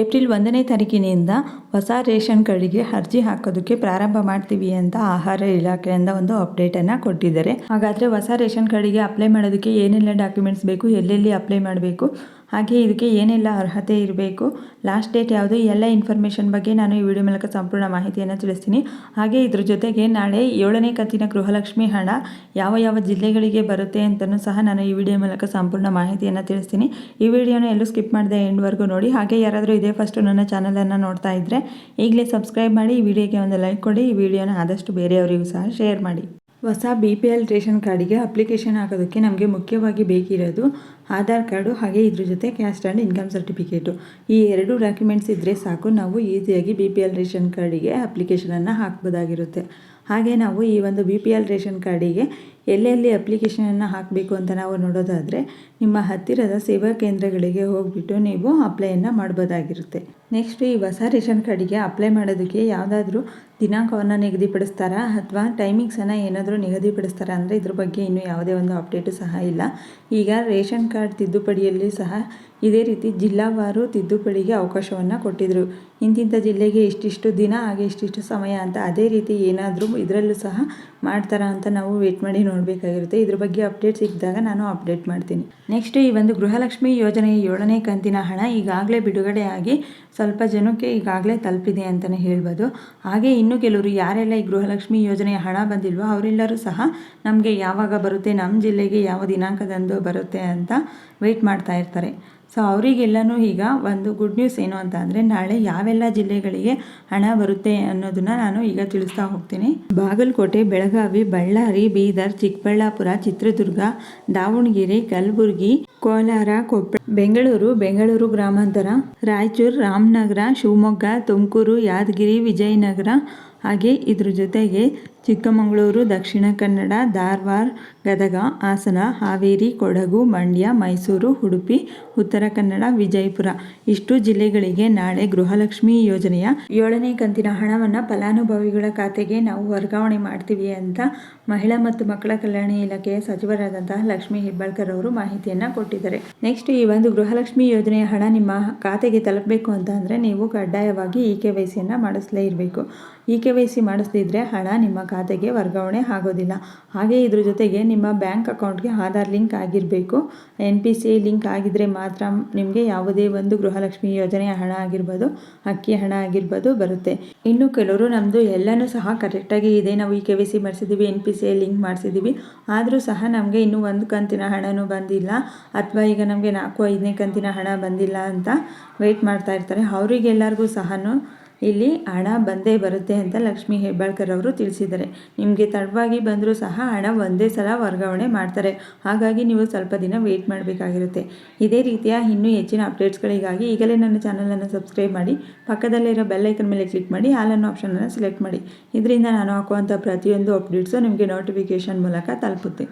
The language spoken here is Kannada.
ಏಪ್ರಿಲ್ ಒಂದನೇ ತಾರೀಕಿನಿಂದ ಹೊಸ ರೇಷನ್ ಕಾರ್ಡಿಗೆ ಅರ್ಜಿ ಹಾಕೋದಕ್ಕೆ ಪ್ರಾರಂಭ ಮಾಡ್ತೀವಿ ಅಂತ ಆಹಾರ ಇಲಾಖೆಯಿಂದ ಒಂದು ಅಪ್ಡೇಟನ್ನು ಕೊಟ್ಟಿದ್ದಾರೆ. ಹಾಗಾದರೆ ಹೊಸ ರೇಷನ್ ಕಾರ್ಡಿಗೆ ಅಪ್ಲೈ ಮಾಡೋದಕ್ಕೆ ಏನೆಲ್ಲ ಡಾಕ್ಯುಮೆಂಟ್ಸ್ ಬೇಕು, ಎಲ್ಲೆಲ್ಲಿ ಅಪ್ಲೈ ಮಾಡಬೇಕು? ಹಾಗೆ ಇದಕ್ಕೆ ಏನೆಲ್ಲ ಅರ್ಹತೆ ಇರಬೇಕು? ಲಾಸ್ಟ್ ಡೇಟ್ ಯಾವುದು? ಎಲ್ಲ ಇನ್ಫಾರ್ಮೇಷನ್ ಬಗ್ಗೆ ನಾನು ಈ ವಿಡಿಯೋ ಮೂಲಕ ಸಂಪೂರ್ಣ ಮಾಹಿತಿಯನ್ನು ತಿಳಿಸ್ತೀನಿ. ಹಾಗೆ ಇದ್ರ ಜೊತೆಗೆ ನಾಳೆ ಏಳನೇ ಕಂತಿನ ಗೃಹಲಕ್ಷ್ಮಿ ಹಣ ಯಾವ ಯಾವ ಜಿಲ್ಲೆಗಳಿಗೆ ಬರುತ್ತೆ ಅಂತಲೂ ಸಹ ನಾನು ಈ ವಿಡಿಯೋ ಮೂಲಕ ಸಂಪೂರ್ಣ ಮಾಹಿತಿಯನ್ನು ತಿಳಿಸ್ತೀನಿ. ಈ ವಿಡಿಯೋನ ಎಲ್ಲೂ ಸ್ಕಿಪ್ ಮಾಡಿದೆ ಎಂಡ್ವರೆಗೂ ನೋಡಿ. ಹಾಗೆ ಯಾರಾದರೂ ಇದೇ ಫಸ್ಟು ನನ್ನ ಚಾನಲನ್ನು ನೋಡ್ತಾ ಇದ್ದರೆ ಈಗಲೇ ಸಬ್ಸ್ಕ್ರೈಬ್ ಮಾಡಿ, ಈ ವಿಡಿಯೋಗೆ ಒಂದು ಲೈಕ್ ಕೊಡಿ. ಈ ವಿಡಿಯೋನ ಆದಷ್ಟು ಬೇರೆಯವರಿಗೂ ಸಹ ಶೇರ್ ಮಾಡಿ. ಹೊಸ ಬಿ ಪಿ ಎಲ್ ರೇಷನ್ ಕಾರ್ಡಿಗೆ ಅಪ್ಲಿಕೇಶನ್ ಹಾಕೋದಕ್ಕೆ ನಮಗೆ ಮುಖ್ಯವಾಗಿ ಬೇಕಿರೋದು ಆಧಾರ್ ಕಾರ್ಡು ಹಾಗೆ ಇದ್ರ ಜೊತೆ ಕ್ಯಾಸ್ಟ್ ಆ್ಯಂಡ್ ಇನ್ಕಮ್ ಸರ್ಟಿಫಿಕೇಟು. ಈ ಎರಡು ಡಾಕ್ಯುಮೆಂಟ್ಸ್ ಇದ್ದರೆ ಸಾಕು. ನಾವು ಈಸಿಯಾಗಿ ಬಿ ಪಿ ಎಲ್ ರೇಷನ್ ಕಾರ್ಡಿಗೆ ಅಪ್ಲಿಕೇಶನನ್ನು ಹಾಕ್ಬೋದಾಗಿರುತ್ತೆ. ಹಾಗೆ ನಾವು ಈ ಒಂದು ಬಿ ಪಿ ಎಲ್ ರೇಷನ್ ಕಾರ್ಡಿಗೆ ಎಲ್ಲೆಲ್ಲಿ ಅಪ್ಲಿಕೇಶನನ್ನು ಹಾಕಬೇಕು ಅಂತ ನಾವು ನೋಡೋದಾದರೆ ನಿಮ್ಮ ಹತ್ತಿರದ ಸೇವಾ ಕೇಂದ್ರಗಳಿಗೆ ಹೋಗಿಬಿಟ್ಟು ನೀವು ಅಪ್ಲೈಯನ್ನು ಮಾಡ್ಬೋದಾಗಿರುತ್ತೆ. ನೆಕ್ಸ್ಟ್ ಈ ಹೊಸ ರೇಷನ್ ಕಾರ್ಡಿಗೆ ಅಪ್ಲೈ ಮಾಡೋದಕ್ಕೆ ಯಾವುದಾದ್ರೂ ದಿನಾಂಕವನ್ನು ನಿಗದಿಪಡಿಸ್ತಾರಾ ಅಥವಾ ಟೈಮಿಂಗ್ಸನ್ನು ಏನಾದರೂ ನಿಗದಿಪಡಿಸ್ತಾರಾ ಅಂದರೆ ಇದ್ರ ಬಗ್ಗೆ ಇನ್ನೂ ಯಾವುದೇ ಒಂದು ಅಪ್ಡೇಟು ಸಹ ಇಲ್ಲ. ಈಗ ರೇಷನ್ ಕಾರ್ಡ್ ತಿದ್ದುಪಡಿಯಲ್ಲಿ ಸಹ ಇದೇ ರೀತಿ ಜಿಲ್ಲಾವಾರು ತಿದ್ದುಪಡಿಗೆ ಅವಕಾಶವನ್ನು ಕೊಟ್ಟಿದ್ದರು ಇಂತಿಂಥ ಜಿಲ್ಲೆಗೆ ಇಷ್ಟಿಷ್ಟು ದಿನ ಹಾಗೆ ಇಷ್ಟಿಷ್ಟು ಸಮಯ ಅಂತ ಅದೇ ರೀತಿ ಏನಾದರೂ ಇದರಲ್ಲೂ ಸಹ ಮಾಡ್ತಾರಾ ಅಂತ ನಾವು ವೇಟ್ ಮಾಡಿ ನೋಡಬೇಕಾಗಿರುತ್ತೆ. ಇದ್ರ ಬಗ್ಗೆ ಅಪ್ಡೇಟ್ ಸಿಕ್ಕಿದಾಗ ನಾನು ಅಪ್ಡೇಟ್ ಮಾಡ್ತೀನಿ. ನೆಕ್ಸ್ಟ್ ಈ ಒಂದು ಗೃಹಲಕ್ಷ್ಮಿ ಯೋಜನೆಯ ಏಳನೇ ಕಂತಿನ ಹಣ ಈಗಾಗಲೇ ಬಿಡುಗಡೆ ಆಗಿ ಸ್ವಲ್ಪ ಜನಕ್ಕೆ ಈಗಾಗಲೇ ತಲುಪಿದೆ ಅಂತಲೇ ಹೇಳ್ಬೋದು. ಹಾಗೆ ಇನ್ನೂ ಕೆಲವರು ಯಾರೆಲ್ಲ ಈ ಗೃಹಲಕ್ಷ್ಮಿ ಯೋಜನೆಯ ಹಣ ಬಂದಿಲ್ವೋ ಅವರೆಲ್ಲರೂ ಸಹ ನಮಗೆ ಯಾವಾಗ ಬರುತ್ತೆ ನಮ್ಮ ಜಿಲ್ಲೆಗೆ ಯಾವ ದಿನಾಂಕದಂದು ಬರುತ್ತೆ ಅಂತ ವೆಯ್ಟ್ ಮಾಡ್ತಾ ಇರ್ತಾರೆ. ಸೊ ಅವರಿಗೆಲ್ಲನೂ ಈಗ ಒಂದು ಗುಡ್ ನ್ಯೂಸ್ ಏನು ಅಂತ ಅಂದರೆ ನಾಳೆ ಯಾವೆಲ್ಲ ಜಿಲ್ಲೆಗಳಿಗೆ ಹಣ ಬರುತ್ತೆ ಅನ್ನೋದನ್ನ ನಾನು ಈಗ ತಿಳಿಸ್ತಾ ಹೋಗ್ತೀನಿ. ಬಾಗಲಕೋಟೆ, ಬೆಳಗಾವಿ ಬಳ್ಳಾರಿ ಬೀದರ್ ಚಿಕ್ಕಬಳ್ಳಾಪುರ ಚಿತ್ರದುರ್ಗ ದಾವಣಗೆರೆ ಕಲಬುರಗಿ ಕೋಲಾರ ಕೊಪ್ಪಳ ಬೆಂಗಳೂರು ಬೆಂಗಳೂರು ಗ್ರಾಮಾಂತರ, ರಾಯಚೂರು, ರಾಮನಗರ, ಶಿವಮೊಗ್ಗ, ತುಮಕೂರು, ಯಾದಗಿರಿ, ವಿಜಯನಗರ ಹಾಗೆ ಇದ್ರ ಜೊತೆಗೆ ಚಿಕ್ಕಮಗಳೂರು, ದಕ್ಷಿಣ ಕನ್ನಡ, ಧಾರವಾಡ, ಗದಗ, ಹಾಸನ, ಹಾವೇರಿ, ಕೊಡಗು, ಮಂಡ್ಯ, ಮೈಸೂರು, ಉಡುಪಿ, ಉತ್ತರ ಕನ್ನಡ, ವಿಜಯಪುರ. ಇಷ್ಟು ಜಿಲ್ಲೆಗಳಿಗೆ ನಾಳೆ ಗೃಹಲಕ್ಷ್ಮಿ ಯೋಜನೆಯ ಏಳನೇ ಕಂತಿನ ಹಣವನ್ನು ಫಲಾನುಭವಿಗಳ ಖಾತೆಗೆ ನಾವು ವರ್ಗಾವಣೆ ಮಾಡ್ತೀವಿ ಅಂತ ಮಹಿಳಾ ಮತ್ತು ಮಕ್ಕಳ ಕಲ್ಯಾಣ ಇಲಾಖೆಯ ಸಚಿವರಾದಂತಹ ಲಕ್ಷ್ಮೀ ಹೆಬ್ಬಾಳ್ಕರ್ ಅವರು ಮಾಹಿತಿಯನ್ನು ಕೊಟ್ಟಿದ್ದಾರೆ. ನೆಕ್ಸ್ಟ್ ಈ ಒಂದು ಗೃಹಲಕ್ಷ್ಮಿ ಯೋಜನೆಯ ಹಣ ನಿಮ್ಮ ಖಾತೆಗೆ ತಲುಪಬೇಕು ಅಂತ ಅಂದರೆ ನೀವು ಕಡ್ಡಾಯವಾಗಿ ಇ ಕೆ ವೈ ಸಿಯನ್ನು ಮಾಡಿಸಲೇ ಇರಬೇಕು. ಇ ಕೆ ವೈ ಸಿ ಮಾಡಿಸ್ದಿದ್ರೆ ಹಣ ನಿಮ್ಮ ಖಾತೆಗೆ ವರ್ಗಾವಣೆ ಆಗೋದಿಲ್ಲ. ಹಾಗೆ ಇದ್ರ ಜೊತೆಗೆ ನಿಮ್ಮ ಬ್ಯಾಂಕ್ ಅಕೌಂಟ್ಗೆ ಆಧಾರ್ ಲಿಂಕ್ ಆಗಿರಬೇಕು. ಎನ್ ಪಿ ಸಿ ಲಿಂಕ್ ಆಗಿದ್ದರೆ ಮಾತ್ರ ನಿಮಗೆ ಯಾವುದೇ ಒಂದು ಗೃಹಲಕ್ಷ್ಮಿ ಯೋಜನೆಯ ಹಣ ಆಗಿರ್ಬೋದು, ಅಕ್ಕಿ ಹಣ ಆಗಿರ್ಬೋದು ಬರುತ್ತೆ. ಇನ್ನು ಕೆಲವರು ನಮ್ಮದು ಎಲ್ಲನೂ ಸಹ ಕರೆಕ್ಟಾಗಿ ಇದೆ. ನಾವು ಇ ಕೆ ವೈ ಸಿ ಮಾಡಿಸಿದ್ದೀವಿ ಎನ್ ಪಿ ಸಿ ಲಿಂಕ್ ಮಾಡಿಸಿದ್ದೀವಿ ಆದರೂ ಸಹ ನಮಗೆ ಇನ್ನೂ ಒಂದು ಕಂತಿನ ಹಣನೂ ಬಂದಿಲ್ಲ. ಅಥವಾ ಈಗ ನಮಗೆ ನಾಲ್ಕು, ಐದನೇ ಕಂತಿನ ಹಣ ಬಂದಿಲ್ಲ ಅಂತ ವೆಯ್ಟ್ ಮಾಡ್ತಾ ಇರ್ತಾರೆ. ಅವರಿಗೆಲ್ಲರಿಗೂ ಸಹ ಇಲ್ಲಿ ಹಣ ಬಂದೇ ಬರುತ್ತೆ ಅಂತ ಲಕ್ಷ್ಮೀ ಹೆಬ್ಬಾಳ್ಕರ್ ಅವರು ತಿಳಿಸಿದ್ದಾರೆ. ನಿಮಗೆ ತಡವಾಗಿ ಬಂದರೂ ಸಹ ಹಣ ಒಂದೇ ಸಲ ವರ್ಗಾವಣೆ ಮಾಡ್ತಾರೆ. ಹಾಗಾಗಿ ನೀವು ಸ್ವಲ್ಪ ದಿನ ವೆಯ್ಟ್ ಮಾಡಬೇಕಾಗಿರುತ್ತೆ. ಇದೇ ರೀತಿಯ ಇನ್ನೂ ಹೆಚ್ಚಿನ ಅಪ್ಡೇಟ್ಸ್ಗಳಿಗಾಗಿ ಈಗಲೇ ನನ್ನ ಚಾನಲನ್ನು ಸಬ್ಸ್ಕ್ರೈಬ್ ಮಾಡಿ, ಪಕ್ಕದಲ್ಲಿರೋ ಬೆಲ್ಲೈಕನ್ ಮೇಲೆ ಕ್ಲಿಕ್ ಮಾಡಿ ಆಲನ್ನು ಆಪ್ಷನನ್ನು ಸೆಲೆಕ್ಟ್ ಮಾಡಿ. ಇದರಿಂದ ನಾನು ಹಾಕುವಂಥ ಪ್ರತಿಯೊಂದು ಅಪ್ಡೇಟ್ಸು ನಿಮಗೆ ನೋಟಿಫಿಕೇಷನ್ ಮೂಲಕ ತಲುಪುತ್ತೆ.